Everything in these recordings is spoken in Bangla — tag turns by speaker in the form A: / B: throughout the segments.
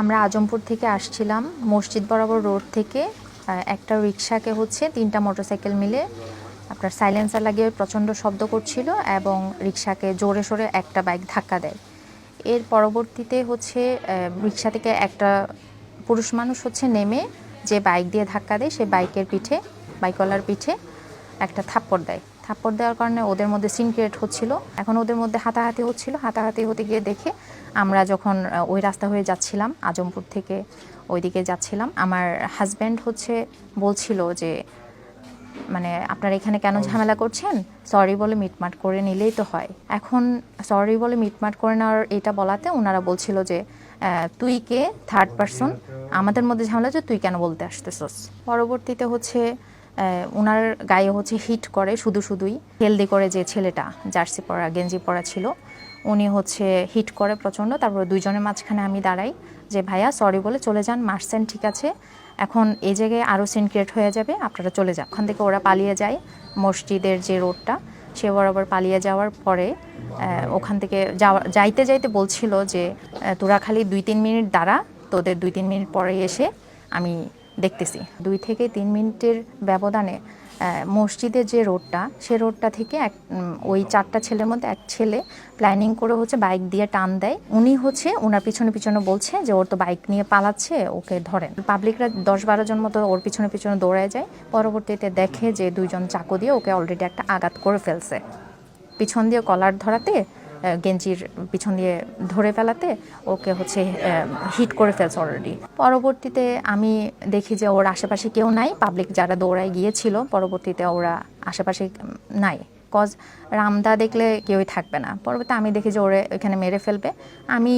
A: আমরা আজমপুর থেকে আসছিলাম, মসজিদ বরাবর রোড থেকে। একটা রিক্সাকে হচ্ছে তিনটা মোটরসাইকেল মিলে আপনার সাইলেন্সার লাগিয়ে প্রচণ্ড শব্দ করছিল এবং রিক্সাকে জোরে সোরে একটা বাইক ধাক্কা দেয়। এর পরবর্তীতে হচ্ছে রিক্সা থেকে একটা পুরুষ মানুষ হচ্ছে নেমে যে বাইক দিয়ে ধাক্কা দেয়, সে বাইকের পিঠে বাইকওয়ালার পিঠে একটা থাপ্পড় দেয়। থাপ্পড় দেওয়ার কারণে ওদের মধ্যে সিন ক্রিয়েট হচ্ছিল। এখন ওদের মধ্যে হাতাহাতি হচ্ছিল। হাতাহাতি হতে গিয়ে দেখে আমরা যখন ওই রাস্তা হয়ে যাচ্ছিলাম আজমপুর থেকে ওইদিকে যাচ্ছিলাম আমার হাজব্যান্ড হচ্ছে বলছিল যে মানে আপনারা এখানে কেন ঝামেলা করছেন? সরি বলে মিটমাট করে নিলেই তো হয়। এখন সরি বলে মিটমাট করে নেওয়ার এটা বলাতে ওনারা বলছিল যে তুই কে? থার্ড পারসন আমাদের মধ্যে ঝামেলা হচ্ছে তুই কেন বলতে আসতেছস? পরবর্তীতে হচ্ছে ওনার গায়ে হচ্ছে হিট করে, শুধু শুধুই। হেলদি করে যে ছেলেটা, জার্সি পরা, গেঞ্জি পরা ছিল, উনি হচ্ছে হিট করে প্রচণ্ড। তারপরে দুইজনের মাঝখানে আমি দাঁড়াই যে, ভাইয়া সরি বলে চলে যান মারছেন ঠিক আছে। এখন এই জায়গায় আরও সিন ক্রিয়েট হয়ে যাবে, আপনারা চলে যান। ওখান থেকে ওরা পালিয়ে যায় মসজিদের যে রোডটা সে বরাবর পালিয়ে যাওয়ার পরে ওখান থেকে যাওয়া, যাইতে যাইতে বলছিল যে তোরা খালি দুই তিন মিনিট দাঁড়া, তোদের দুই তিন মিনিট পরে এসে আমি দেখতেছি। দুই থেকে তিন মিনিটের ব্যবধানে মসজিদের যে রোডটা, সে রোডটা থেকে এক ওই চারটা ছেলের মধ্যে এক ছেলে প্ল্যানিং করে হচ্ছে বাইক দিয়ে টান দেয়। উনি হচ্ছে ওনার পিছনে পিছনে বলছে যে ওর তো বাইক নিয়ে পালাচ্ছে, ওকে ধরেন। পাবলিকরা দশ বারো জন মতো ওর পিছনে পিছনে দৌড়ায় যায়। পরবর্তীতে দেখে যে দুইজন চাকু দিয়ে ওকে অলরেডি একটা আঘাত করে ফেলছে। পিছন দিয়ে কলার ধরাতে গেঞ্জির পিছন দিয়ে ধরে ফেলাতে ওকে হচ্ছে হিট করে ফেলছে অলরেডি পরবর্তীতে আমি দেখি যে ওর আশেপাশে কেউ নাই পাবলিক যারা দৌড়ায় গিয়েছিল, পরবর্তীতে ওরা আশেপাশে নাই। কজ রামদা দেখলে কেউই থাকবে না। পরবর্তী আমি দেখি যে ওরে এখানে মেরে ফেলবে। আমি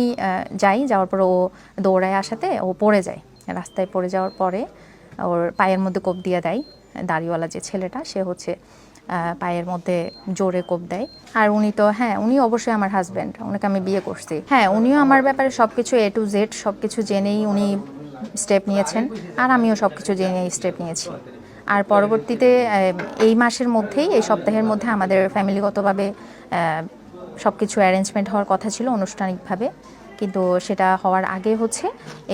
A: যাই, যাওয়ার পরে ও দৌড়ায় আসাতে ও পড়ে যায়। রাস্তায় পড়ে যাওয়ার পরে ওর পায়ের মধ্যে কোপ দিয়ে দেয়। দাড়িওয়ালা যে ছেলেটা, সে হচ্ছে পায়ের মধ্যে জোরে কোপ দেয়। আর উনি তো হ্যাঁ উনি অবশ্যই আমার হাজব্যান্ড ওনাকে আমি বিয়ে করছি। হ্যাঁ উনিও আমার ব্যাপারে সব কিছু এ টু জেড সব কিছু জেনেই উনি স্টেপ নিয়েছেন। আর আমিও সব কিছু জেনে স্টেপ নিয়েছি। আর পরবর্তীতে এই মাসের মধ্যেই, এই সপ্তাহের মধ্যে আমাদের ফ্যামিলিগতভাবে সব কিছু অ্যারেঞ্জমেন্ট হওয়ার কথা ছিল আনুষ্ঠানিকভাবে কিন্তু সেটা হওয়ার আগে হচ্ছে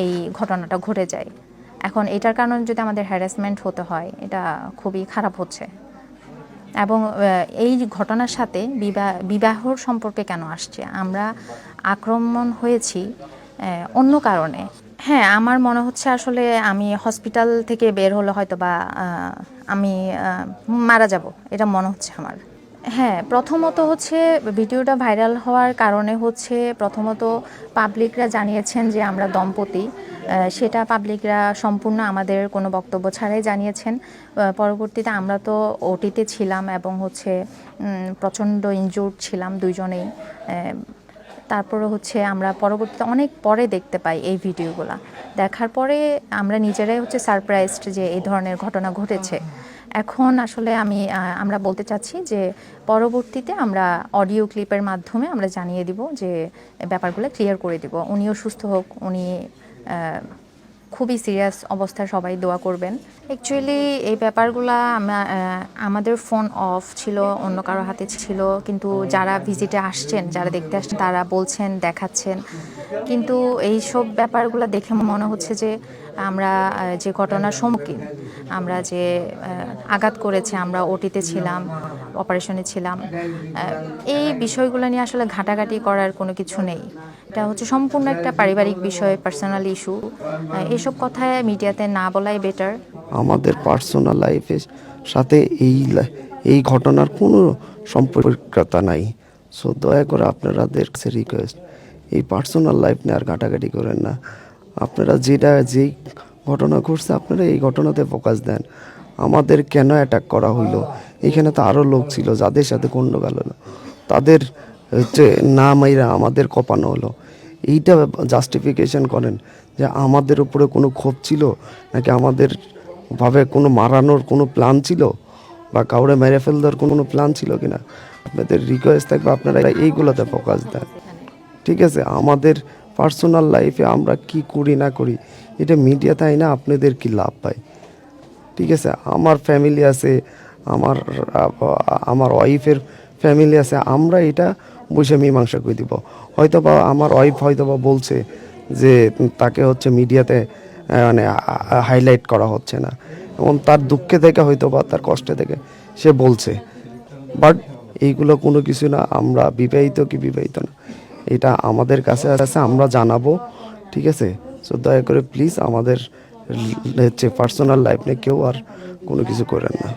A: এই ঘটনাটা ঘটে যায়। এখন এটার কারণে যদি আমাদের হ্যারাসমেন্ট হতে হয়, এটা খুবই খারাপ হচ্ছে। এবং এই ঘটনার সাথে বিবাহ, বিবাহর সম্পর্কে কেন আসছে? আমরা আক্রমণ হয়েছি অন্য কারণে। হ্যাঁ আমার মনে হচ্ছে আসলে আমি হসপিটাল থেকে বের হলে হয়তো বা আমি মারা যাব, এটা মনে হচ্ছে আমার। হ্যাঁ প্রথমত হচ্ছে ভিডিওটা ভাইরাল হওয়ার কারণে হচ্ছে প্রথমত পাবলিকরা জানিয়েছেন যে আমরা দম্পতি। সেটা পাবলিকরা সম্পূর্ণ আমাদের কোনো বক্তব্য ছাড়াই জানিয়েছেন। পরবর্তীতে আমরা তো ওটিতে ছিলাম এবং হচ্ছে প্রচণ্ড ইনজুর্ড ছিলাম দুইজনেই। আহ, তারপরে হচ্ছে আমরা পরবর্তীতে অনেক পরে দেখতে পাই এই ভিডিওগুলো। দেখার পরে আমরা নিজেরাই হচ্ছে সারপ্রাইজড যে এই ধরনের ঘটনা ঘটেছে। এখন আসলে আমি আমরা বলতে চাচ্ছি যে পরবর্তীতে আমরা অডিও ক্লিপের মাধ্যমে আমরা জানিয়ে দিব যে ব্যাপারগুলো ক্লিয়ার করে দিব। উনিও সুস্থ হোক উনি খুবই সিরিয়াস অবস্থায় সবাই দোয়া করবেন। অ্যাকচুয়ালি এই ব্যাপারগুলো আমাদের ফোন অফ ছিল, অন্য কারও হাতে ছিল। কিন্তু যারা ভিজিটে আসছেন, যারা দেখতে আসছেন, তারা বলছেন, দেখাচ্ছেন। কিন্তু এই সব ব্যাপারগুলো দেখে মনে হচ্ছে যে আমরা যে ঘটনার সম্মুখীন, আমরা যে আঘাত করেছে, আমরা ওটিতে ছিলাম, অপারেশনে ছিলাম এই বিষয়গুলো নিয়ে আসলে ঘাটাঘাটি করার কোনো কিছু নেই। এটা হচ্ছে সম্পূর্ণ একটা পারিবারিক বিষয় পার্সোনাল ইস্যু এইসব কথায় মিডিয়াতে না বলাই বেটার
B: আমাদের পার্সোনাল লাইফের সাথে এই এই ঘটনার কোনো সম্পর্কতা নাই। সো দয়া করে আপনাদের কাছে রিকোয়েস্ট এই পার্সোনাল লাইফ নিয়ে আর ঘাটাঘাটি করেন না। আপনারা যেটা, যেই ঘটনা ঘটছে, আপনারা এই ঘটনাতে ফোকাস দেন। আমাদের কেন অ্যাটাক করা হইল? এখানে তো আরও লোক ছিল, যাদের সাথে গণ্ডগোল হলো তাদের হচ্ছে না মাইরা আমাদের কপানো হলো। এইটা জাস্টিফিকেশন করেন যে আমাদের উপরে কোনো ক্ষোভ ছিল, নাকি আমাদের ভাবে কোনো মারানোর কোনো প্ল্যান ছিল, বা কাউরে মেরে ফেল দেওয়ার কোনো প্ল্যান ছিল কিনা? আপনাদের রিকোয়েস্ট থাকবে, আপনারা এইগুলোতে ফোকাস দেন। ঠিক আছে, আমাদের পার্সোনাল লাইফে আমরা কি করি না করি, এটা মিডিয়া তাই না, আপনাদের কি লাভ পায় ঠিক আছে, আমার ফ্যামিলি আছে, আমার আমার ওয়াইফের ফ্যামিলি আছে, আমরা এটা বসে মীমাংসা করে দিব। হয়তো বা আমার ওয়াইফ হয়তো বা বলছে যে তাকে হচ্ছে মিডিয়াতে মানে হাইলাইট করা হচ্ছে না। এবং তার দুঃখে থেকে হয়তো বা তার কষ্টে থেকে সে বলছে। বাট এইগুলো কোনো কিছু না, আমরা বিবাহিত কি বিবাহিত না? এটা আমাদের কাছে আছে, আমরা জানাব, ঠিক আছে? সো দয়া করে প্লিজ আমাদের, হচ্ছে পার্সোনাল লাইফ নিয়ে কেউ আর কোনো কিছু করেন না।